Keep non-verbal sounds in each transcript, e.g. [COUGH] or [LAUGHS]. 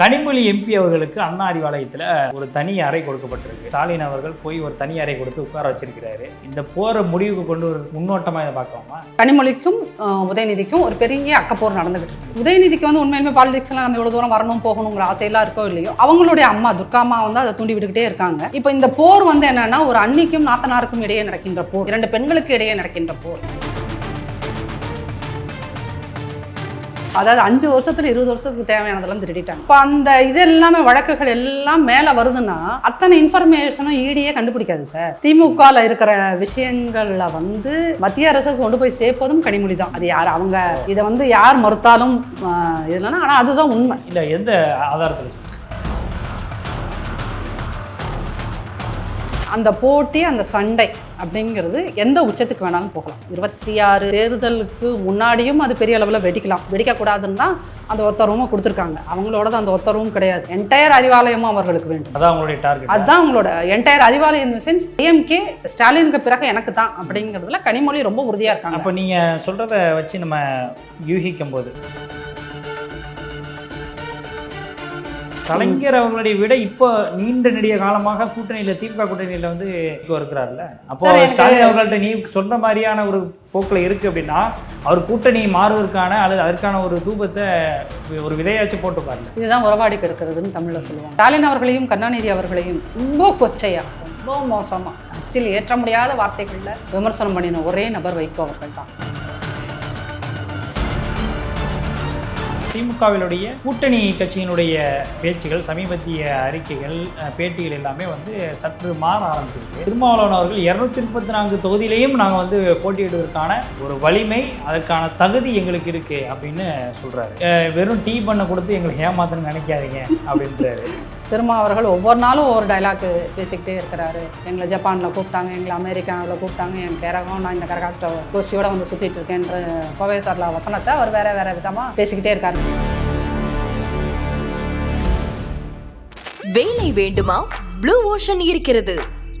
Kanimozhi MP அவர்களுக்கு அண்ணா அறிவாலயத்தில் ஒரு தனி அறை கொடுக்கப்பட்டிருக்கு. ஸ்டாலின் அவர்கள் போய் ஒரு தனி அறை கொடுத்து உட்கார வச்சிருக்கிறாரு. இந்த போரை முடிவுக்கு கொண்டு ஒரு முன்னோட்டமாக இதை பார்க்கலாமா? கனிமொழிக்கும் உதயநிதிக்கும் ஒரு பெரிய அக்கப்போர் நடந்துகிட்டு இருக்கு. உதயநிதிக்கு வந்து உண்மையிலுமே பாலிடிக்ஸ்லாம் நம்ம இவ்வளவு தூரம் வரணும் போகணுங்கிற ஆசையெல்லாம் இருக்கோ இல்லையோ அவங்களுடைய அம்மா துர்கா அம்மா வந்து அதை தூண்டி விட்டுக்கிட்டே இருக்காங்க. இப்போ இந்த போர் வந்து என்னன்னா ஒரு அன்னிக்கும் நாத்தனாருக்கும் இடையே நடக்கின்ற போர். இரண்டு பெண்களுக்கு இடையே நடக்கின்ற போர். அதாவது அஞ்சு வருஷத்துல இருபது வருஷத்துக்கு தேவையானதெல்லாம் திருடிட்டாங்க. இப்போ அந்த இது எல்லாமே வழக்குகள் எல்லாம் மேலே வருதுன்னா அத்தனை இன்ஃபர்மேஷனும் ஈடியே கண்டுபிடிக்காது சார். திமுகவில் இருக்கிற விஷயங்கள்ல வந்து மத்திய அரசுக்கு கொண்டு போய் சேர்ப்பதும் கனிமொழி தான். அது யார் அவங்க இதை வந்து யார் மறுத்தாலும் இல்லைன்னா ஆனால் அதுதான் உண்மை. இல்லை எந்த ஆதாரத்தில் அந்த போட்டி அந்த சண்டை அப்படிங்கிறது எந்த உச்சத்துக்கு வேணாலும் போகலாம். இருபத்தி ஆறு தேர்தலுக்கு முன்னாடியும் அது பெரிய அளவில் வெடிக்கலாம். வெடிக்கக்கூடாதுன்னு தான் அந்த ஒத்தரவும் கொடுத்துருக்காங்க. அவங்களோட அந்த ஒத்தரவும் கிடையாது. என்டையர் அறிவாலயமும் அவர்களுக்கு வேண்டும். அதான் அவங்களுடைய டார்கெட் அதுதான் அவங்களோட entire Arivalayam in sense AMK ஸ்டாலினுக்கு பிறகு எனக்கு தான் அப்படிங்கிறதுல கனிமொழி ரொம்ப உறுதியாக இருக்காங்க. அப்போ நீங்கள் சொல்கிறத வச்சு நம்ம யூகிக்கும் போது கலைஞர் அவர்களுடைய விட இப்போ நீண்ட நெடிய காலமாக கூட்டணியில் திமுக கூட்டணியில் வந்து இப்போ இருக்கிறார்ல அப்போ ஸ்டாலின் அவர்கள்ட்ட நீ சொன்ன மாதிரியான ஒரு போக்கில் இருக்கு அப்படின்னா அவர் கூட்டணி மாறுவதற்கான அல்லது அதற்கான ஒரு தூபத்தை ஒரு விதையாச்சும் போட்டுப்பார்ல இதுதான் உறவாடி கிடக்கிறதுன்னு தமிழில் சொல்லுவாங்க. ஸ்டாலின் அவர்களையும் கருணாநிதி அவர்களையும் ரொம்ப கொச்சையா ரொம்ப மோசமா ஆக்சுவலி ஏற்ற முடியாத வார்த்தைகளில் விமர்சனம் பண்ணின ஒரே நபர் வைகோ அவர்கள் தான் திமுகவினுடைய கூட்டணி கட்சியினுடைய பேச்சுகள் சமீபத்திய அறிக்கைகள் பேட்டிகள் எல்லாமே வந்து சற்று மாற ஆரம்பிச்சிருக்கு. திருமாவளவன் அவர்கள் இருநூத்தி முப்பத்தி நான்கு தொகுதியிலையும் நாங்கள் வந்து போட்டியிடுவதற்கான ஒரு வலிமை அதற்கான தகுதி எங்களுக்கு இருக்கு அப்படின்னு சொல்றாரு. வெறும் டீ பண்ண கொடுத்து எங்களுக்கு ஏமாத்தணும்னு நினைக்காதீங்க அப்படின்றாரு. திருமா அவர்கள் ஒவ்வொரு நாளும் ஒவ்வொரு டைலாக் பேசிக்கிட்டே இருக்கிறாரு. எங்களை ஜப்பானில் கூப்பிட்டாங்க எங்களை அமெரிக்காவில் கூப்பிட்டாங்க என் கேரகம் நான் இந்த கரகாட்ட கோஷ்டியோட வந்து சுற்றிட்டு இருக்கேன்ற கோவை சார்லா வசனத்தை அவர் வேற வேற விதமாக பேசிக்கிட்டே இருக்காரு. வேலை வேண்டுமா? ப்ளூ ஓஷன் இருக்கிறது.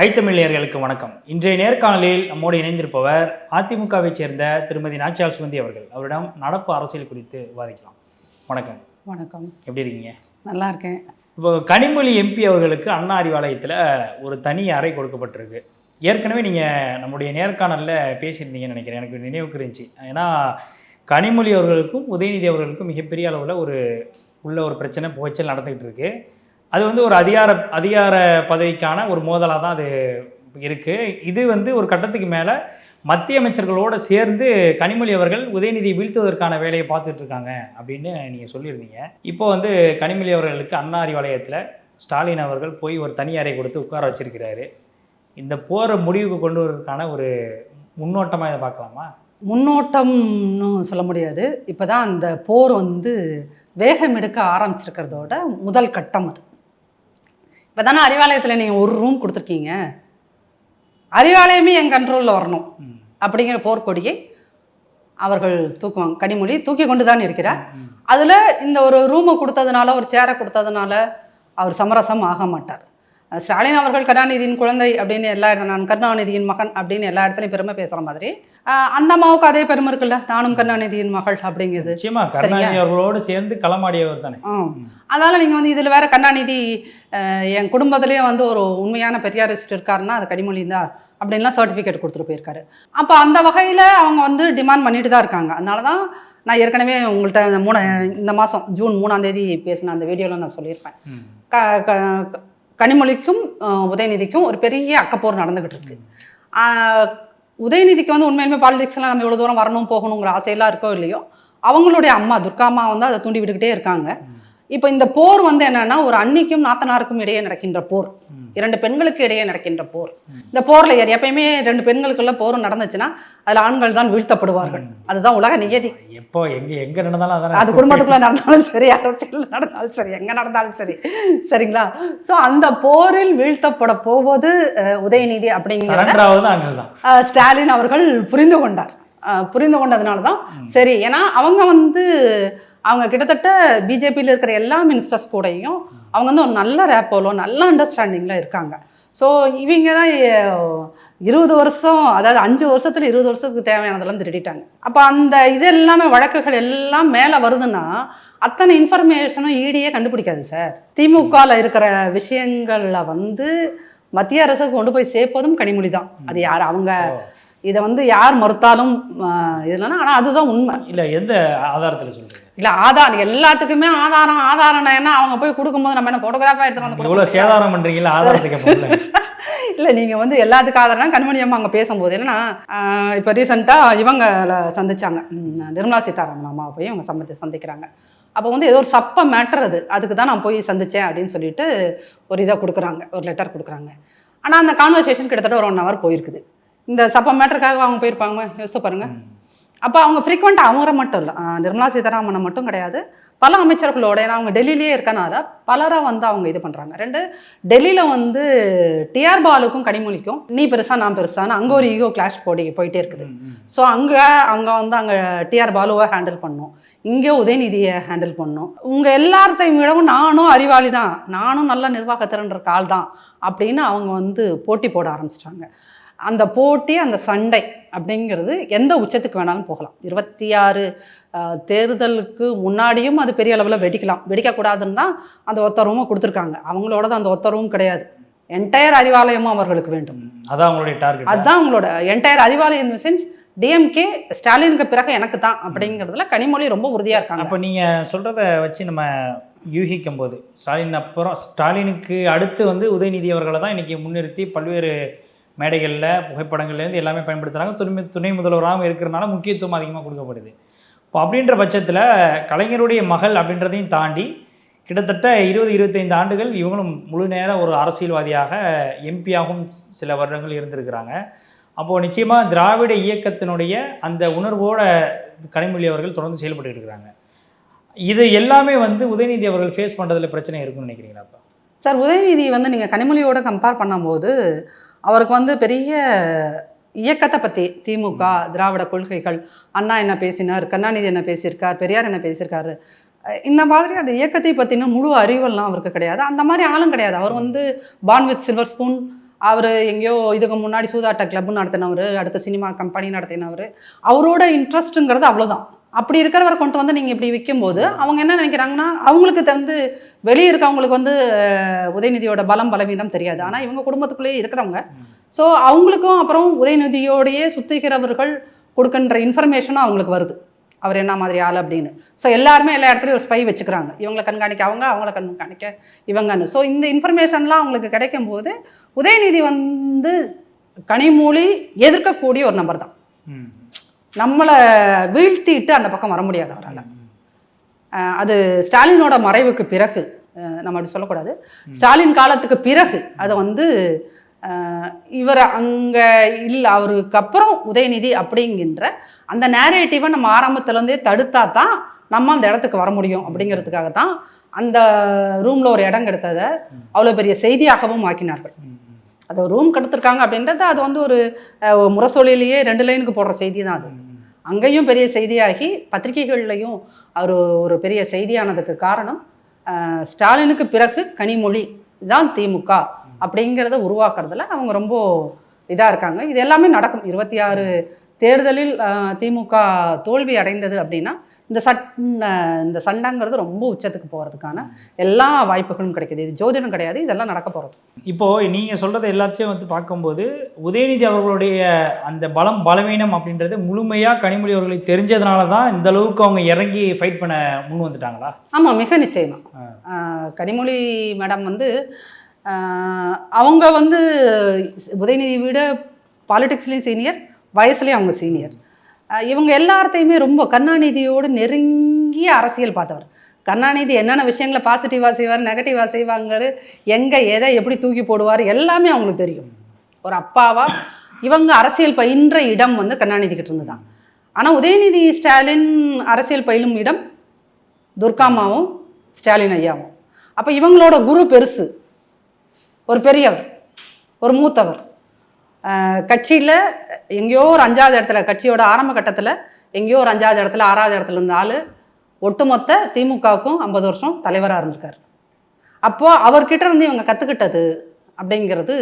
ஐத்தமிழியர்களுக்கு வணக்கம். இன்றைய நேர்காணலில் நம்மோடு இணைந்திருப்பவர் அதிமுகவைச் சேர்ந்த திருமதி நாச்சியால் சுமந்தி அவர்கள். அவரிடம் நடப்பு அரசியல் குறித்து விவாதிக்கலாம். வணக்கம். வணக்கம். எப்படி இருக்கீங்க? நல்லா இருக்கேன். இப்போ கனிமொழி எம்பி அவர்களுக்கு அண்ணா அறிவாலயத்தில் ஒரு தனி அறை கொடுக்கப்பட்டிருக்கு. ஏற்கனவே நீங்கள் நம்முடைய நேர்காணலில் பேசியிருந்தீங்கன்னு நினைக்கிறேன். எனக்கு நினைவுக்கு இருந்துச்சு. ஏன்னா கனிமொழி அவர்களுக்கும் உதயநிதி அவர்களுக்கும் மிகப்பெரிய அளவில் ஒரு உள்ள ஒரு பிரச்சனை புகைச்சல் நடந்துக்கிட்டு இருக்கு. அது வந்து ஒரு அதிகார அதிகார பதவிக்கான ஒரு மோதலாக தான் அது இருக்குது இது வந்து ஒரு கட்டத்துக்கு மேலே மத்திய அமைச்சர்களோடு சேர்ந்து கனிமொழி அவர்கள் உதயநிதி வீழ்த்துவதற்கான வேலையை பார்த்துட்டு இருக்காங்க அப்படின்னு நீங்கள் சொல்லியிருந்தீங்க. இப்போ வந்து கனிமொழி அவர்களுக்கு அண்ணா அறிவாலயத்தில் ஸ்டாலின் அவர்கள் போய் ஒரு தனி அறை கொடுத்து உட்கார வச்சிருக்கிறாரு. இந்த போரை முடிவுக்கு கொண்டு வருவதற்கான ஒரு முன்னோட்டமாக இதை பார்க்கலாமா? முன்னோட்டம்னு சொல்ல முடியாது. இப்போ தான் அந்த போர் வந்து வேகம் எடுக்க ஆரம்பிச்சிருக்கிறதோட முதல் கட்டம் அது. இப்போ தானே அறிவாலயத்தில் நீங்கள் ஒரு ரூம் கொடுத்துருக்கீங்க. அறிவாலயமே என் கண்ட்ரோலில் வரணும். அப்படிங்கிற போர்க்கொடியை அவர்கள் தூக்குவாங்க. கனிமொழி தூக்கி கொண்டு தான் இருக்கிறார். அதில் இந்த ஒரு ரூமை கொடுத்ததுனால ஒரு சேரை கொடுத்ததுனால அவர் சமரசம் ஆக மாட்டார். ஸ்டாலின் அவர்கள் கருணாநிதியின் குழந்தை அப்படின்னு எல்லா இடத்துல நான் கருணாநிதியின் மகன் அப்படின்னு எல்லா இடத்துலையும் பெருமை பேசுகிற மாதிரி. அந்த அம்மாவுக்கு அதே பெருமை இருக்குல்ல? நானும் கருணாநிதியின் மகள் அப்படிங்கிறது. நிச்சயமா கருணாநிதி அவர்களோடு சேர்ந்து களமாடியவர் தானே. அதனால் நீங்கள் வந்து இதில் வேற கருணாநிதி என் குடும்பத்திலேயே வந்து ஒரு உண்மையான பெரியாரிஸ்ட் இருக்காருன்னா அது கனிமொழி தான் அப்படின்லாம் சர்டிஃபிகேட் கொடுத்துட்டு போயிருக்காரு. அப்போ அந்த வகையில் அவங்க வந்து டிமாண்ட் பண்ணிட்டு தான் இருக்காங்க. அதனால தான் நான் ஏற்கனவே உங்கள்கிட்ட இந்த மூணு இந்த மாதம் ஜூன் மூணாம் தேதி பேசின அந்த வீடியோவில் நான் சொல்லியிருப்பேன். க- கனிமொழிக்கும் உதயநிதிக்கும் ஒரு பெரிய அக்கப்போர் நடந்துகிட்டு இருக்கு உதயநிதிக்கு வந்து உண்மையிலுமே பாலிடிக்ஸ்லாம் நம்ம இவ்வளோ தூரம் வரணும் போகணுங்கிற ஆசையெல்லாம் இருக்கோ இல்லையோ அவங்களுடைய அம்மா துர்கா அம்மா வந்து அதை தூண்டி விட்டுக்கிட்டே இருக்காங்க. இப்போ இந்த போர் வந்து என்னன்னா ஒரு அன்னிக்கும் நாத்தனாருக்கும் இடையே நடக்கின்ற போர். இரண்டு பெண்களுக்கு இடையே நடக்கின்ற போர். இந்த போர்ல எப்பயுமே ரெண்டு பெண்களுக்குள்ள போர் நடந்துச்சுன்னா அதுல ஆண்கள் தான் வீழ்த்தப்படுவார்கள். அதுதான் உலக நியதி. எப்போ எங்க எங்க நடந்தாலும் அது குடும்பத்துக்குள்ள நடந்தாலும் சரி அரசியல் நடந்தாலும் சரி எங்க நடந்தாலும் சரி. சரிங்களா? சோ அந்த போரில் வீழ்த்தப்பட போவது உதயநிதி அப்படிங்கிறத ஸ்டாலின் அவர்கள் புரிந்து கொண்டார். புரிந்து கொண்டதுனால தான் சரி ஏன்னா அவங்க வந்து அவங்க கிட்டத்தட்ட பிஜேபியில் இருக்கிற எல்லா மினிஸ்டர்ஸ் கூடயும் அவங்க வந்து ஒரு நல்ல ரேப்போலோ நல்ல அண்டர்ஸ்டாண்டிங்கில் இருக்காங்க. ஸோ இவங்க தான் இருபது வருஷம் அதாவது அஞ்சு வருஷத்துல இருபது வருஷத்துக்கு தேவையானதெல்லாம் திருடிட்டாங்க. அப்போ அந்த இது எல்லாமே வழக்குகள் எல்லாம் மேலே வருதுன்னா அத்தனை இன்ஃபர்மேஷனும் ஈடியே கண்டுபிடிக்காது சார். திமுகவில் இருக்கிற விஷயங்களில் வந்து மத்திய அரசுக்கு கொண்டு போய் சேர்ப்பதும் கனிமொழி தான். அது யார் அவங்க இதை வந்து யார் மறுத்தாலும் ஆஹ், இதுலன்னா ஆனால் அதுதான் உண்மை. இல்ல எந்த ஆதாரத்துல சொல்றீங்க? இல்லை ஆதாரம் எல்லாத்துக்குமே ஆதாரம் ஆதாரம் என்ன? அவங்க போய் கொடுக்கும்போது நம்ம என்ன ஃபோட்டோகிராஃபாக எடுத்துட்டு வந்து இவ்வளவு சேதாரம் பண்றீங்களா ஆதாரத்துக்கு [LAUGHS] இல்லை நீங்கள் வந்து எல்லாத்துக்கும் ஆதாரம்னா கண்மணி அம்மா அங்கே பேசும்போது என்னன்னா இப்போ ரீசெண்டாக இவங்க சந்திச்சாங்க. நிர்மலா சீதாராமன் அம்மாவை போய் அவங்க சம்பத்தி சந்திக்கிறாங்க. அப்போ வந்து ஏதோ ஒரு சப்ப மேட்டர் அது. அதுக்கு தான் நான் போய் சந்திச்சேன் அப்படின்னு சொல்லிட்டு ஒரு இதை கொடுக்குறாங்க. ஒரு லெட்டர் கொடுக்குறாங்க. ஆனால் அந்த கான்வர்சேஷன் கிட்டத்தட்ட ஒரு ஒன் ஹவர் போயிருக்குது. இந்த சப்ப மேட்டருக்காக அவங்க போயிருப்பாங்க. யோசிச்சு பாருங்க. அப்போ அவங்க ஃப்ரீக்வெண்ட்டாக அவங்கள மட்டும் இல்லை நிர்மலா சீதாராமனை மட்டும் கிடையாது. பல அமைச்சர்களோட ஏன்னா அவங்க டெல்லியிலே இருக்கனால பலராக வந்து அவங்க இது பண்ணுறாங்க ரெண்டு டெல்லியில் வந்து டிஆர் பாலுக்கும் கனிமொழிக்கும் நீ பெருசா நான் பெருசான்னு அங்கே ஒரு ஈகோ கிளாஷ் போடி போயிட்டே இருக்குது. ஸோ அங்கே அவங்க வந்து அங்கே டிஆர் பாலுவை ஹேண்டில் பண்ணோம். இங்கே உதயநிதியை ஹேண்டில் பண்ணோம். உங்கள் எல்லாத்தையும் விடவும் நானும் அறிவாளி தான். நானும் நல்ல நிர்வாகத்திறன் இருக்க ஆள் தான். அப்படின்னு அவங்க வந்து போட்டி போட ஆரம்பிச்சிட்டாங்க. அந்த போட்டி அந்த சண்டை அப்படிங்கிறது எந்த உச்சத்துக்கு வேணாலும் போகலாம். இருபத்தி ஆறு தேர்தலுக்கு முன்னாடியும் அது பெரிய அளவில் வெடிக்கலாம். வெடிக்கக்கூடாதுன்னு தான் அந்த ஒத்தரவும் கொடுத்துருக்காங்க. அவங்களோட அந்த ஒத்தரவும் கிடையாது. என்டையர் அறிவாலயமும் அவர்களுக்கு வேண்டும். அதான் உங்களுடைய டார்கெட் அதுதான் அவங்களோட entire Arivalayam in sense DMK ஸ்டாலினுக்கு பிறகு எனக்கு தான் அப்படிங்கிறதுல கனிமொழி ரொம்ப உறுதியாக இருக்காங்க. அப்போ நீங்க சொல்றத வச்சு நம்ம யூகிக்கும் போது ஸ்டாலின் அப்புறம் ஸ்டாலினுக்கு அடுத்து வந்து உதயநிதி அவர்களை தான் இன்னைக்கு முன்னிறுத்தி பல்வேறு மேடைகளில் புகைப்படங்கள்லேருந்து எல்லாமே பயன்படுத்துகிறாங்க துணை துணை முதல்வராகவும் இருக்கிறனால முக்கியத்துவம் அதிகமாக கொடுக்கப்படுது. இப்போ அப்படின்ற பட்சத்தில் கலைஞருடைய மகள் அப்படின்றதையும் தாண்டி கிட்டத்தட்ட இருபது இருபத்தைந்து ஆண்டுகள் இவங்களும் முழு நேர ஒரு அரசியல்வாதியாக எம்பியாகவும் சில வருடங்கள் இருந்திருக்கிறாங்க. அப்போது நிச்சயமாக திராவிட இயக்கத்தினுடைய அந்த உணர்வோட கனிமொழி அவர்கள் தொடர்ந்து செயல்பட்டு இருக்கிறாங்க. இது எல்லாமே வந்து உதயநிதி அவர்கள் ஃபேஸ் பண்ணுறதுல பிரச்சனை இருக்கும்னு நினைக்கிறீங்களா சார் உதயநிதி வந்து நீங்கள் கனிமொழியோட கம்பேர் பண்ணும்போது அவருக்கு வந்து பெரிய இயக்கத்தை பற்றி திமுக திராவிட கொள்கைகள் அண்ணா என்ன பேசினார் கருணாநிதி என்ன பேசியிருக்கார் பெரியார் என்ன பேசியிருக்காரு இந்த மாதிரி அந்த இயக்கத்தை பற்றின முழு அறிவெல்லாம் அவருக்கு கிடையாது. அந்த மாதிரி ஆளும் கிடையாது. அவர் வந்து பான் வித் சில்வர் ஸ்பூன் அவர் எங்கேயோ இதுக்கு முன்னாடி சூதாட்ட கிளப் நடத்தினவர் அடுத்த சினிமா கம்பெனி நடத்தினவர். அவரோட இன்ட்ரெஸ்ட்டுங்கிறது அவ்வளோதான் அப்படி இருக்கிறவரை கொண்டு வந்து நீங்கள் இப்படி விற்கும்போது அவங்க என்ன நினைக்கிறாங்கன்னா அவங்களுக்கு வந்து வெளியே இருக்கவங்களுக்கு வந்து உதயநிதியோட பலம் பலவீனம் தெரியாது. ஆனால் இவங்க குடும்பத்துக்குள்ளேயே இருக்கிறவங்க. ஸோ அவங்களுக்கும் அப்புறம் உதயநிதியோடையே சுத்திக்கிறவர்கள் கொடுக்கின்ற இன்ஃபர்மேஷனும் அவங்களுக்கு வருது. அவர் என்ன மாதிரி ஆள் அப்படின்னு. ஸோ எல்லாருமே எல்லா இடத்துலையும் ஒரு ஸ்பை வச்சுக்கிறாங்க. இவங்களை கண்காணிக்க அவங்க அவங்கள கண்காணிக்க இவங்கன்னு. ஸோ இந்த இன்ஃபர்மேஷன்லாம் அவங்களுக்கு கிடைக்கும் போது உதயநிதி வந்து கனிமூலி எதிர்க்கக்கூடிய ஒரு நபர் தான் நம்மளை வீழ்த்திட்டு அந்த பக்கம் வர முடியாது அவரால். அது ஸ்டாலினோட மறைவுக்கு பிறகு நம்ம அப்படி சொல்லக்கூடாது. ஸ்டாலின் காலத்துக்கு பிறகு அதை வந்து இவர் அங்கே இல்லை அவருக்கு அப்புறம் உதயநிதி அப்படிங்கின்ற அந்த நேரேட்டிவை நம்ம ஆரம்பத்துலேருந்தே தடுத்தா தான் நம்ம அந்த இடத்துக்கு வர முடியும் அப்படிங்கிறதுக்காக தான் அந்த ரூமில் ஒரு இடம் கிடைத்ததை அவ்வளோ பெரிய செய்தியாகவும் ஆக்கினார்கள். அது ஒரு ரூம் கெடுத்திருக்காங்க அப்படின்றது அது வந்து ஒரு முரசொலியிலேயே ரெண்டு லைனுக்கு போடுற செய்தி தான் அது. அங்கேயும் பெரிய செய்தியாகி பத்திரிகைகள்லையும் அவர் ஒரு பெரிய செய்தியானதுக்கு காரணம் ஸ்டாலினுக்கு பிறகு கனிமொழி தான் திமுக அப்படிங்கிறத உருவாக்குறதுல அவங்க ரொம்ப இதாக இருக்காங்க. இது எல்லாமே நடக்கும். இருபத்தி ஆறு தேர்தலில் திமுக தோல்வி அடைந்தது அப்படின்னா இந்த சட் இந்த சண்டைங்கிறது ரொம்ப உச்சத்துக்கு போகிறதுக்கான எல்லா வாய்ப்புகளும் கிடைக்குது. இது ஜோதிடம் கிடையாது இதெல்லாம் நடக்க போகிறது இப்போ நீங்க சொல்றது எல்லாத்தையும் வந்து பார்க்கும்போது உதயநிதி அவர்களுடைய அந்த பலம் பலவீனம் அப்படின்றது முழுமையா கனிமொழி அவர்களுக்கு தெரிஞ்சதுனால தான் இந்த அளவுக்கு அவங்க இறங்கி ஃபைட் பண்ண முன் வந்துட்டாங்களா? ஆமாம் மிக நிச்சயமா. ஆ. ஆஹ் கனிமொழி மேடம் வந்து அவங்க வந்து உதயநிதி விட பாலிடிக்ஸ்லேயும் சீனியர் வயசுலேயும் அவங்க சீனியர் இவங்க எல்லாத்தையுமே ரொம்ப கருணாநிதியோடு நெருங்கிய அரசியல் பார்த்தவர். கருணாநிதி என்னென்ன விஷயங்களை பாசிட்டிவாக செய்வார் நெகட்டிவாக செய்வாங்காரு எங்கே எதை எப்படி தூக்கி போடுவார் எல்லாமே அவங்களுக்கு தெரியும். ஒரு அப்பாவா இவங்க அரசியல் பயின்ற இடம் வந்து கருணாநிதி கிட்ட இருந்து தான். ஆனால் உதயநிதி ஸ்டாலின் அரசியல் பயிலும் இடம் துர்காமாவும் ஸ்டாலின் ஐயாவும். அப்போ இவங்களோட குரு பெருசு. ஒரு பெரியவர். ஒரு மூத்தவர். கட்சியில் எங்கேயோ ஒரு அஞ்சாவது இடத்துல கட்சியோட ஆரம்ப கட்டத்தில் எங்கேயோ ஒரு அஞ்சாவது இடத்துல ஆறாவது இடத்துல இருந்த ஆள் ஒட்டுமொத்த திமுகவுக்கும் ஐம்பது வருஷம் தலைவராக இருந்திருக்கார். அப்போது அவர்கிட்ட இருந்து இவங்க கற்றுக்கிட்டது அப்படிங்கிறது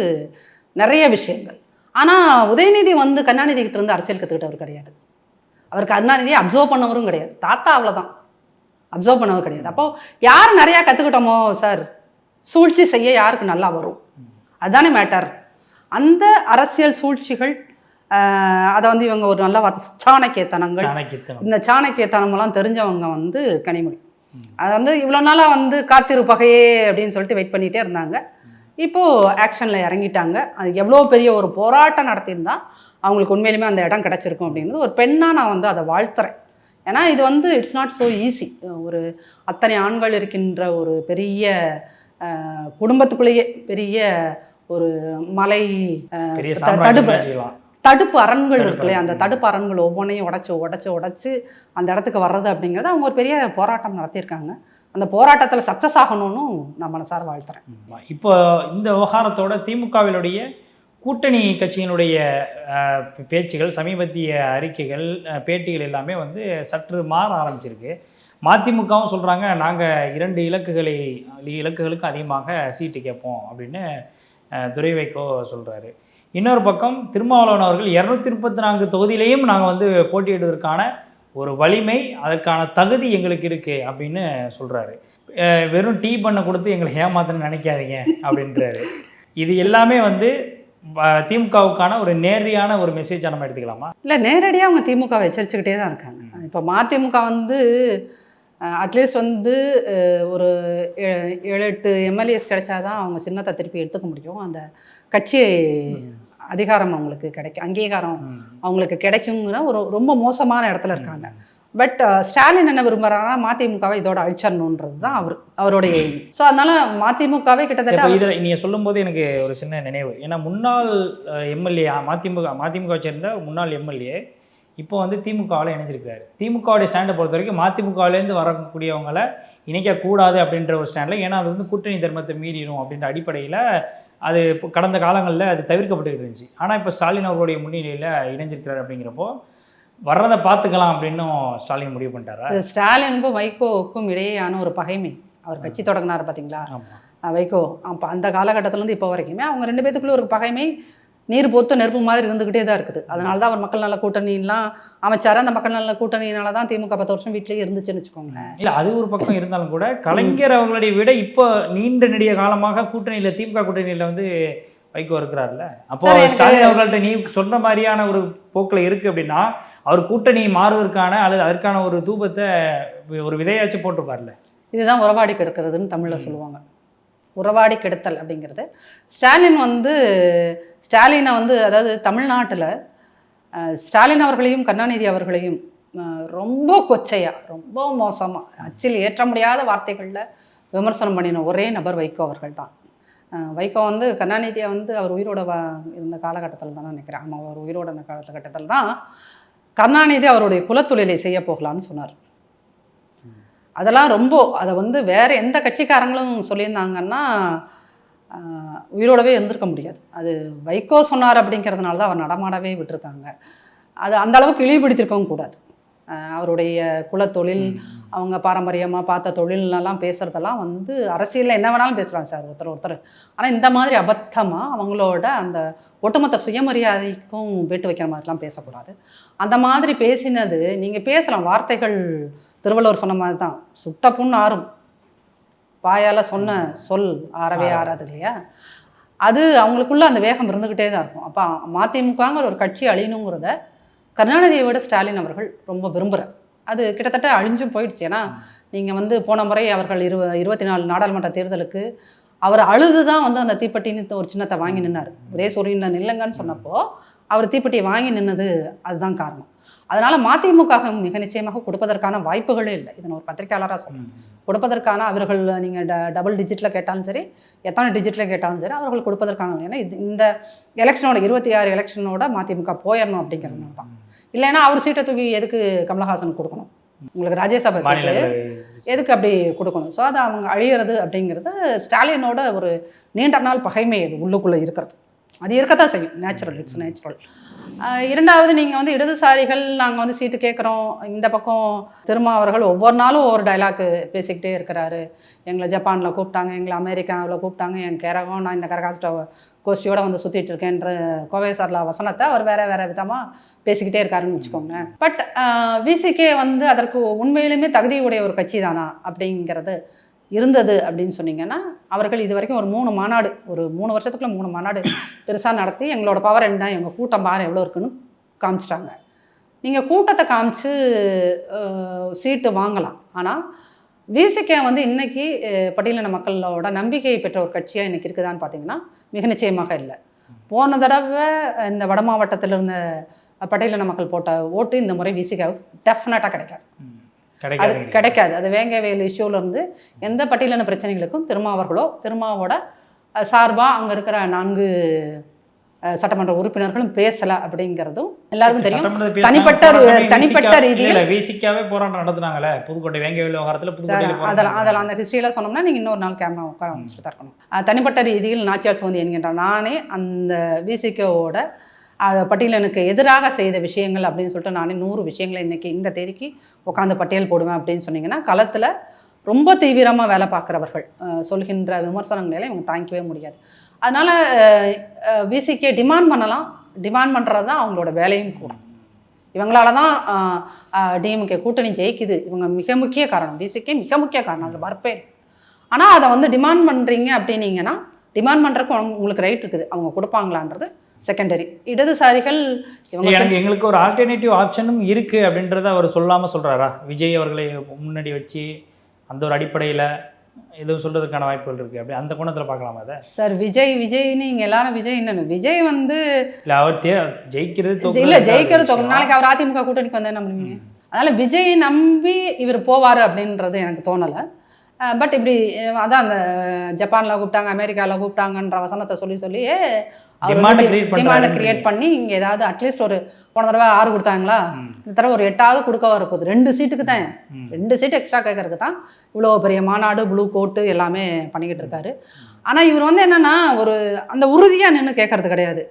நிறைய விஷயங்கள். ஆனால் உதயநிதி வந்து கருணாநிதி கிட்ட இருந்து அரசியல் கற்றுக்கிட்டவர் கிடையாது. அவர் கருணாநிதியை அப்சர்வ் பண்ணவரும் கிடையாது. தாத்தா அவ்வளோதான் அப்சர்வ் பண்ணவர் கிடையாது. அப்போது யார் நிறையா கற்றுக்கிட்டோமோ சார் சூழ்ச்சி செய்ய யாருக்கு நல்லா வரும்? அதுதானே மேட்டர். அந்த அரசியல் சூழ்ச்சிகள் அதை வந்து இவங்க ஒரு நல்ல வார்த்தை சாணக்கியத்தனங்கள். இந்த சாணக்கியத்தனமெல்லாம் தெரிஞ்சவங்க வந்து கனிமொழி. அது வந்து இவ்வளோ நாளாக வந்து காத்திரு பகையே அப்படின்னு சொல்லிட்டு வெயிட் பண்ணிகிட்டே இருந்தாங்க. இப்போது ஆக்ஷனில் இறங்கிட்டாங்க. அது எவ்வளோ பெரிய ஒரு போராட்டம் நடத்தியிருந்தா அவங்களுக்கு உண்மையிலுமே அந்த இடம் கிடச்சிருக்கும் அப்படிங்கிறது ஒரு பெண்ணாக நான் வந்து அதை வாழ்த்துறேன். ஏன்னா இது வந்து இட்ஸ் நாட் ஸோ ஈஸி ஒரு அத்தனை ஆண்கள் இருக்கின்ற ஒரு பெரிய குடும்பத்துக்குள்ளேயே பெரிய ஒரு மலை தடுப்பு. தடுப்பு அரண்கள் இருக்கு இல்லையா அந்த. தடுப்பு அரண்கள் ஒவ்வொன்றையும் உடைச்சு உடைச்சு உடைச்சு அந்த இடத்துக்கு வர்றது அப்படிங்கிறது அவங்க ஒரு பெரிய போராட்டம் நடத்தியிருக்காங்க அந்த போராட்டத்தில் சக்ஸஸ் ஆகணும்னு நான் மனசார வாழ்த்துறேன். இப்போ இந்த விவகாரத்தோட திமுகவினுடைய கூட்டணி கட்சியினுடைய பேச்சுகள் சமீபத்திய அறிக்கைகள் பேட்டிகள் எல்லாமே வந்து சற்று மாற ஆரம்பிச்சிருக்கு மதிமுகவும் சொல்கிறாங்க நாங்கள் இரண்டு இலக்குகளை இலக்குகளுக்கு அதிகமாக சீட்டு கேட்போம் அப்படின்னு துரை வைகோ சொல்கிறாரு இன்னொரு பக்கம் திருமாவளவன் அவர்கள் இரநூத்தி முப்பத்தி நான்கு தொகுதியிலையும் நாங்கள் வந்து போட்டியிடுவதற்கான ஒரு வலிமை அதற்கான தகுதி எங்களுக்கு இருக்குது அப்படின்னு சொல்கிறாரு வெறும் டீ பண்ண கொடுத்து எங்களை ஏமாத்தணும்னு நினைக்காதீங்க அப்படின்றாரு. இது எல்லாமே வந்து திமுகவுக்கான ஒரு நேரடியான ஒரு மெசேஜாக நம்ம எடுத்துக்கலாமா? இல்லை நேரடியாக அவங்க திமுகவை எச்சரிச்சுக்கிட்டே தான் இருக்காங்க. இப்போ மதிமுக வந்து அட்லீஸ்ட் வந்து ஒரு ஏழு எட்டு எம்எல்ஏஸ் கிடைச்சாதான் அவங்க சின்னத்தை திருப்பி எடுத்துக்க முடியும். அந்த கட்சி அதிகாரம் அவங்களுக்கு கிடைக்கும் அங்கீகாரம். அவங்களுக்கு கிடைக்குங்கிற ஒரு ரொம்ப மோசமான இடத்துல இருக்காங்க. பட் ஸ்டாலின் என்ன விரும்புறாருன்னா மதிமுகவை இதோட அழிச்சிடணுன்றது தான் அவர் அவருடைய ஸோ அதனால மதிமுகவே கிட்டத்தட்ட இதில் நீங்கள் சொல்லும்போது எனக்கு ஒரு சின்ன நினைவு. ஏன்னா முன்னாள் எம்எல்ஏ மதிமுக மதிமுக சேர்ந்த முன்னாள் எம்எல்ஏ இப்போ வந்து திமுகவில் இணைஞ்சிருக்காரு திமுகவுடைய ஸ்டாண்டை பொறுத்த வரைக்கும் மதிமுகவிலேருந்து வரக்கூடியவங்கள இணைக்கக்கூடாது அப்படின்ற ஒரு ஸ்டாண்டில் ஏன்னா அது வந்து கூட்டணி தர்மத்தை மீறிடும் அப்படின்ற அடிப்படையில் அது இப்போ கடந்த காலங்களில் அது தவிர்க்கப்பட்டுக்கிட்டு இருந்துச்சு. ஆனால் இப்போ ஸ்டாலின் அவர்களுடைய முன்னிலையில் இணைஞ்சிருக்கிறார் அப்படிங்கிறப்போ வர்றதை பார்த்துக்கலாம் அப்படின்னும் ஸ்டாலின் முடிவு பண்ணிட்டாரா? ஸ்டாலினுக்கும் வைகோவுக்கும் இடையேயான ஒரு பகைமை. அவர் கட்சி தொடங்கினார் பார்த்தீங்களா வைகோ அப்போ அந்த காலகட்டத்திலேருந்து இப்போ வரைக்குமே அவங்க ரெண்டு பேத்துக்குள்ள ஒரு பகைமை நீர் பொத்து நெருப்பு மாதிரி இருந்துக்கிட்டே தான் இருக்குது. அதனால தான் அவர் மக்கள் நல கூட்டணிலாம் அமைச்சார். அந்த மக்கள் நல கூட்டணியினால தான் திமுக பத்து வருஷம் வீட்டிலேயே இருந்துச்சுன்னு வச்சுக்கோங்களேன். இல்ல அது ஒரு பக்கம் இருந்தாலும் கூட கலைஞர் அவர்களுடைய விட இப்போ நீண்ட நெடிய காலமாக கூட்டணியில திமுக கூட்டணியில வந்து வைகோ இருக்கிறார்ல. அப்போ ஸ்டாலின் அவர்கள்ட்ட நீ சொன்ன மாதிரியான ஒரு போக்குல இருக்கு அப்படின்னா அவர் கூட்டணி மாறுவதற்கான அல்லது அதற்கான ஒரு தூபத்தை ஒரு விதையாச்சும் போட்டிருப்பார்ல. இதுதான் உறவாடி கெடுக்கிறதுன்னு தமிழில் சொல்லுவாங்க. உறவாடி கெடுத்தல் அப்படிங்கிறது. ஸ்டாலின் வந்து ஸ்டாலினை வந்து அதாவது தமிழ்நாட்டில் ஸ்டாலின் அவர்களையும் கருணாநிதி அவர்களையும் ரொம்ப கொச்சையாக ரொம்ப மோசமாக அச்சில் ஏற்ற முடியாத வார்த்தைகளில் விமர்சனம் பண்ணின ஒரே நபர் வைகோ அவர்கள் தான். வைகோ வந்து கருணாநிதியை வந்து அவர் உயிரோட வ இருந்த காலகட்டத்தில் தான் நினைக்கிறேன். ஆமாம் அவர் உயிரோட இருந்த காலகட்டத்தில் தான் கருணாநிதி அவருடைய குலத்தொழிலை செய்ய போகலான்னு சொன்னார். அதெல்லாம் ரொம்ப அதை வந்து வேற எந்த கட்சிக்காரங்களும் சொல்லியிருந்தாங்கன்னா உயிரோடவே இருந்திருக்க முடியாது. அது வைகோ சொன்னார் அப்படிங்கிறதுனால தான் அவர் நடமாடவே விட்டுருக்காங்க. அது அந்த அளவுக்கு இழிவுபடுத்திருக்கவும் கூடாது. அவருடைய குலத்தொழில் அவங்க பாரம்பரியமாக பார்த்த தொழிலெல்லாம் பேசுகிறதெல்லாம் வந்து அரசியலில் என்ன வேணாலும் பேசலாம் சார் ஒருத்தர் ஒருத்தர். ஆனால் இந்த மாதிரி அபத்தமாக அவங்களோட அந்த ஒட்டுமொத்த சுயமரியாதைக்கும் வேட்டு வைக்கிற மாதிரிலாம் பேசக்கூடாது. அந்த மாதிரி பேசினது நீங்கள் பேசலாம் வார்த்தைகள் திருவள்ளுவர் சொன்ன மாதிரி தான். சுட்ட புண் ஆறும். வாயால் சொன்ன சொல் ஆறவே ஆறாது இல்லையா? அது அவங்களுக்குள்ள அந்த வேகம் இருந்துக்கிட்டே தான் இருக்கும். அப்போ மதிமுகங்கிற ஒரு கட்சி அழியணுங்கிறத கருணாநிதியை விட ஸ்டாலின் அவர்கள் ரொம்ப விரும்புகிறார் அது கிட்டத்தட்ட அழிஞ்சும் போயிடுச்சு. ஏன்னா நீங்கள் வந்து போன முறை அவர்கள் இரு இருபத்தி நாலு நாடாளுமன்ற தேர்தலுக்கு அவர் அழுது தான் வந்து அந்த தீப்பெட்டின்னு ஒரு சின்னத்தை வாங்கி நின்னார். உதயசூரியன் நில்லுங்கன்னு சொன்னப்போ அவர் தீப்பெட்டியை வாங்கி நின்னது அதுதான் காரணம். அதனால மதிமுக மிக நிச்சயமாக கொடுப்பதற்கான வாய்ப்புகளே இல்லை. இதை நான் ஒரு பத்திரிகையாளராக சொல்றேன். கொடுப்பதற்கான அவர்கள் நீங்கள் ட டபுள் டிஜிட்டில் கேட்டாலும் சரி எத்தனை டிஜிட்டில் கேட்டாலும் சரி அவர்கள் கொடுப்பதற்கான ஏன்னா இது இந்த எலெக்ஷனோட இருபத்தி ஆறு எலெக்ஷனோட மதிமுக போயிடணும் அப்படிங்கிறதுனால தான். இல்லைன்னா அவர் சீட்டை தூக்கி எதுக்கு கமலஹாசன் கொடுக்கணும்? உங்களுக்கு ராஜ்யசபா சீட்டு எதுக்கு அப்படி கொடுக்கணும்? ஸோ அது அவங்க அழியிறது அப்படிங்கிறது ஸ்டாலினோட ஒரு நீண்ட நாள் பகைமை அது உள்ளுக்குள்ளே இருக்கிறது. அது இருக்கத்தான் செய்யும். நேச்சுரல் இட்ஸ் நேச்சுரல் இரண்டாவது நீங்கள் வந்து இடதுசாரிகள் நாங்கள் வந்து சீட்டு கேட்குறோம் இந்த பக்கம் திருமாவர்கள் ஒவ்வொரு நாளும் ஒவ்வொரு டைலாக்கு பேசிக்கிட்டே இருக்கிறாரு. எங்களை ஜப்பானில் கூப்பிட்டாங்க எங்களை அமெரிக்காவில் கூப்பிட்டாங்க என் கிரகம் நான் இந்த கரகாஸ்ட கோஷ்டியோட வந்து சுற்றிட்டு இருக்கேன்ற கோவை சார்லா வசனத்தை அவர் வேற வேற விதமாக பேசிக்கிட்டே இருக்காருன்னு வச்சுக்கோங்க பட் விசிகே வந்து அதற்கு உண்மையிலுமே தகுதியுடைய ஒரு கட்சி தானா அப்படிங்கிறது இருந்தது அப்படின்னு சொன்னீங்கன்னா அவர்கள் இது வரைக்கும் ஒரு மூணு மாநாடு ஒரு மூணு வருஷத்துக்குள்ள மூணு மாநாடு பெருசாக நடத்தி எங்களோட பவர் என்ன எங்கள் கூட்டம் பாரு எவ்வளோ இருக்குன்னு காமிச்சிட்டாங்க. நீங்கள் கூட்டத்தை காமிச்சு சீட்டு வாங்கலாம். ஆனால் விசிகே வந்து இன்றைக்கி பட்டியலின மக்களோட நம்பிக்கையை பெற்ற ஒரு கட்சியாக இன்றைக்கி இருக்குதான்னு பார்த்தீங்கன்னா மிக நிச்சயமாக இல்லை. போன தடவை இந்த வட மாவட்டத்தில் இருந்த பட்டியலின மக்கள் போட்ட ஓட்டு இந்த முறை விசிகாவுக்கு டெஃபினட்டாக கிடைக்காது. அது கிடைக்காது. அது வேங்கவேல் இஷ்யூல இருந்து எந்த பட்டியலின பிரச்சனைகளுக்கும் திருமாவர்களோ திருமாவோட அஹ், சார்பா அங்க இருக்கிற நான்கு சட்டமன்ற உறுப்பினர்களும் பேசல அப்படிங்கிறதும் எல்லாருக்கும் தெரியும். தனிப்பட்ட தனிப்பட்ட ரீதியில் VCK-வே போராட்டம் நடத்துனாங்களே புதுக்கோட்டை வேங்கவேல் விவகாரத்துல அதெல்லாம் அதெல்லாம் அந்த ஹிஸ்ட்ரியெல்லாம் சொன்னோம்னா நீங்கள் இன்னொரு நாள் கேமரா உட்கார வச்சுட்டு தான் இருக்கணும். தனிப்பட்ட ரீதியில் நாச்சியார் சோந்தி என்கின்ற நானே அந்த விசிகோவோட அதை பட்டியலனுக்கு எதிராக செய்த விஷயங்கள் அப்படின்னு சொல்லிட்டு நானே நூறு விஷயங்களை இன்றைக்கி இந்த தேதிக்கு உட்காந்து பட்டியல் போடுவேன் அப்படின்னு சொன்னீங்கன்னா களத்தில் ரொம்ப தீவிரமாக வேலை பார்க்குறவர்கள் சொல்கின்ற விமர்சனங்களை இவங்க தாங்கிக்கவே முடியாது. அதனால் விசிகே டிமாண்ட் பண்ணலாம். டிமாண்ட் பண்ணுறது தான் அவங்களோட வேலையும் கூட. இவங்களால தான் டிஎம்கே கூட்டணி ஜெயிக்குது. இவங்க மிக முக்கிய காரணம். விசிக்கே மிக முக்கிய காரணம். அதில் வரப்பே ஆனால் அதை வந்து டிமாண்ட் பண்ணுறீங்க அப்படின்னீங்கன்னா டிமாண்ட் பண்ணுறக்கு உங்களுக்கு ரைட் இருக்குது. அவங்க கொடுப்பாங்களான்றது செகண்டரி இடதுசாரிகள் எனக்கு எங்களுக்கு ஒரு ஆல்டர்னேட்டிவ் ஆப்ஷனும் இருக்கு அப்படின்றத அவர் சொல்லாம சொல்றாரா? விஜய் அவர்களை முன்னாடி வச்சு அந்த ஒரு அடிப்படையில எதுவும் சொல்றதுக்கான வாய்ப்புகள் இருக்கு. அப்படி அந்த கோணத்துல பார்க்கலாமா அதை? சார் விஜய் விஜய்னு இங்கே எல்லாரும் விஜய் என்னன்னு. விஜய் வந்து இல்ல அவர் தே ஜெயிக்கிறது இல்லை ஜெயிக்கிறது. தோணும் நாளைக்கு அவர் அதிமுக கூட்டணிக்கு வந்தா என்ன பண்ணுவீங்க அதனால விஜய் நம்பி இவர் போவார் அப்படின்றது எனக்கு தோணலை. பட் இப்படி அதான் அந்த ஜப்பானில் கூப்பிட்டாங்க அமெரிக்காவில் கூப்பிட்டாங்கன்ற வசனத்தை சொல்லி சொல்லியே டிமாண்டை கிரியேட் பண்ணி இங்கே ஏதாவது அட்லீஸ்ட் ஒரு போன தடவை ஆறு கொடுத்தாங்களா. இந்த தடவை ஒரு எட்டாவது கொடுக்க வரப்போகுது ரெண்டு சீட்டுக்கு தான். ரெண்டு சீட் எக்ஸ்ட்ரா கேட்கறதுக்கு தான் இவ்வளோ பெரிய மாநாடு ப்ளூ கோட்டு எல்லாமே பண்ணிக்கிட்டு இருக்காரு. ஆனால் இவர் வந்து என்னன்னா ஒரு அந்த உறுதியாக நின்று கேட்கறது கிடையாது.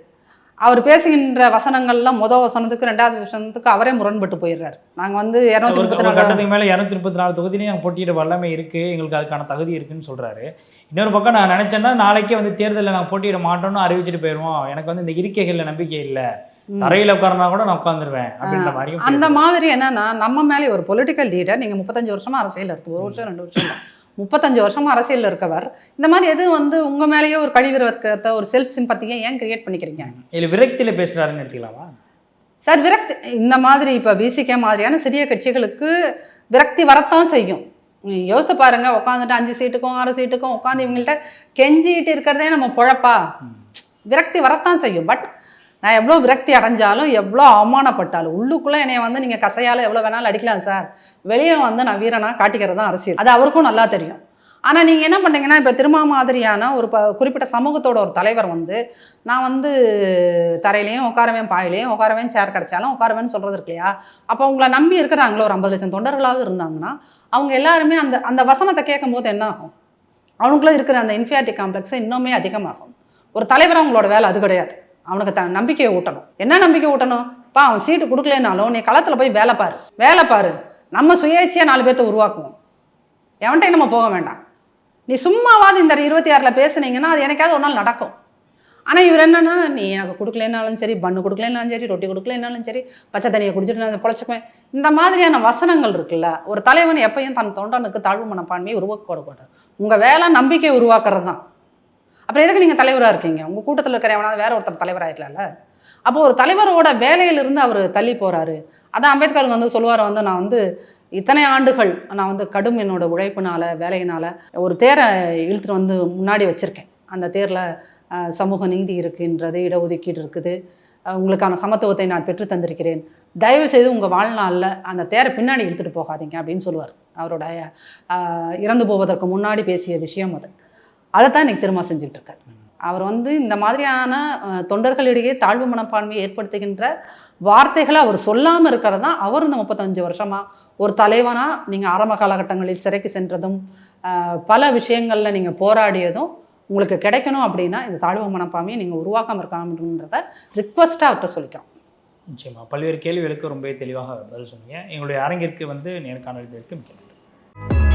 அவர் பேசுகின்ற வசனங்கள்லாம் மொதல் வசனத்துக்கு ரெண்டாவது வசனத்துக்கு அவரே முரண்பட்டு போயிடுறாரு. நாங்கள் வந்து இரநூத்தி முப்பத்தி நாலு கட்டத்துக்கு மேல இருநூத்தி முப்பத்தி நாலு தொகுதியிலையும் போட்டியிட வல்லமை இருக்கு. எங்களுக்கு அதுக்கான தகுதி இருக்குன்னு சொல்றாரு. இன்னொரு பக்கம் நான் நினைச்சேன்னா நாளைக்கே வந்து தேர்தலில் நாங்கள் போட்டியிட மாட்டோம்னு அறிவிச்சிட்டு போயிடுவோம் எனக்கு வந்து இந்த இருக்கைகள்ல நம்பிக்கை இல்ல. தரையில உட்காரனா கூட நான் உட்காந்துருவேன் அப்படின்ற மாதிரியும் அந்த. மாதிரி என்னன்னா நம்ம மேலே ஒரு பொலிட்டிக்கல் லீடர் நீங்கள் முப்பத்தஞ்சு வருஷமா அரசியல் இருக்கு. ஒரு வருஷம் ரெண்டு வருஷம் முப்பத்தஞ்சு வருஷமா அரசியல் இருக்கவர் இந்த மாதிரி எது வந்து உங்க மேலேயே ஒரு கழிவிறக்கத்தை ஒரு செல்ஃப் சிம்பத்தியை ஏன் கிரியேட் பண்ணிக்கிறீங்க? இல்ல விரக்தியில பேசுறாருன்னு எடுத்துக்கலாமா? சார் விரக்தி இந்த மாதிரி இப்போ பிசிகே மாதிரியான சிறிய கட்சிகளுக்கு விரக்தி வரத்தான் செய்யும். யோசித்து பாருங்க உட்காந்துட்டு அஞ்சு சீட்டுக்கும் ஆறு சீட்டுக்கும் உட்காந்து இவங்கள்ட்ட கெஞ்சிட்டு இருக்கிறதே நம்ம பொழப்பா? விரக்தி வரத்தான் செய்யும். பட் நான் எவ்வளோ விரக்தி அடைஞ்சாலும் எவ்வளோ அவமானப்பட்டாலும் உள்ளுக்குள்ளே என்னை வந்து நீங்கள் கசையால் எவ்வளோ வேணாலும் அடிக்கலாம் சார் வெளியே வந்து நான் வீரனா காட்டிக்கிறது தான் அரசியல். அது அவருக்கும் நல்லா தெரியும். ஆனால் நீங்கள் என்ன பண்ணுறீங்கன்னா இப்போ திருமா மாதிரியான ஒரு ப குறிப்பிட்ட சமூகத்தோட ஒரு தலைவர் வந்து நான் வந்து தரையிலையும் உட்காரவேன் பாயிலையும் உட்காரவேன் சேர் கிடச்சாலும் உட்காரவேன்னு சொல்கிறது இருக்கு இல்லையா? அப்போ உங்களை நம்பி இருக்கிறாங்களோ ஒரு ஐம்பது லட்சம் தொண்டர்களாவது இருந்தாங்கன்னா அவங்க எல்லாருமே அந்த அந்த வசனத்தை கேட்கும் போது என்ன ஆகும்? அவனுக்குள்ள இருக்கிற அந்த இன்ஃபியாரிட்டி காம்ப்ளெக்ஸ் இன்னுமே அதிகமாகும். ஒரு தலைவர் அவங்களோட வேலை அது கிடையாது. அவனுக்கு த நம்பிக்கையை ஊட்டணும். என்ன நம்பிக்கை ஊட்டணும்? பா அவன் சீட்டு கொடுக்கலனாலும் நீ களத்தில் போய் வேலை பாரு. வேலை பாரு. நம்ம சுயேட்சையாக நாலு பேர்த்த உருவாக்குவோம். எவன்கிட்டையும் நம்ம போக வேண்டாம். நீ சும்மாவாது இந்த இருபத்தி ஆறில் பேசுனீங்கன்னா அது எனக்காவது ஒரு நாள் நடக்கும். ஆனால் இவர் என்னன்னா நீ எனக்கு கொடுக்கலனாலும் சரி பண்ணு கொடுக்கலனாலும் சரி ரொட்டி கொடுக்கலனாலும் சரி பச்சை தண்ணியை குடிச்சிட்டு நான் பொழைச்சிக்குவேன். இந்த மாதிரியான வசனங்கள் இருக்குல்ல ஒரு தலைவன் எப்பயும் தன் தொண்டனுக்கு தாழ்வு மனப்பான்மையை உருவாக்கக்கூடாது உங்கள் வேலை நம்பிக்கை உருவாக்குறது தான் அப்புறம் எதுக்கு நீங்கள் தலைவராக இருக்கீங்க? உங்கள் கூட்டத்தில் இருக்கிற எவனாவது வேற ஒருத்தர் தலைவராகிடலாம்ல அப்போ ஒரு தலைவரோட வேலையிலிருந்து அவர் தள்ளி போகிறாரு அதான் அம்பேத்கர் வந்து சொல்லுவார் வந்து நான் வந்து இத்தனை ஆண்டுகள் நான் வந்து கடும் என்னோட உழைப்பினால் வேலையினால் ஒரு தேரை இழுத்துட்டு வந்து முன்னாடி வச்சுருக்கேன். அந்த தேரில் சமூக நீதி இருக்குன்றது இடஒதுக்கீடு இருக்குது. உங்களுக்கான சமத்துவத்தை நான் பெற்று தந்திருக்கிறேன். தயவு செய்து உங்கள் வாழ்நாளில் அந்த தேரை பின்னாடி இழுத்துட்டு போகாதீங்க அப்படின்னு சொல்லுவார். அவருடைய இறந்து போவதற்கு முன்னாடி பேசிய விஷயம் அது. அதை தான் இன்னைக்கு திரும்ப செஞ்சுக்கிட்டு இருக்காரு. அவர் வந்து இந்த மாதிரியான தொண்டர்களிடையே தாழ்வு மனப்பான்மையை ஏற்படுத்துகின்ற வார்த்தைகளை அவர் சொல்லாமல் இருக்கிறது தான் அவர் இந்த முப்பத்தஞ்சு வருஷமாக ஒரு தலைவனாக நீங்கள் ஆரம்ப காலகட்டங்களில் சிறைக்கு சென்றதும் பல விஷயங்களில் நீங்கள் போராடியதும் உங்களுக்கு கிடைக்கணும் அப்படின்னா இந்த தாழ்வு மனப்பாமையை நீங்கள் உருவாக்காமல் இருக்காமன்றத ரிக்வஸ்ட்டாக அவர்கிட்ட சொல்லிக்கிறோம் நிச்சயமாக பல்வேறு கேள்விகளுக்கு ரொம்பவே தெளிவாக பதில் சொன்னீங்க. எங்களுடைய அரங்கிற்கு வந்து நேர்காணலுக்கு மிக்க நன்றி.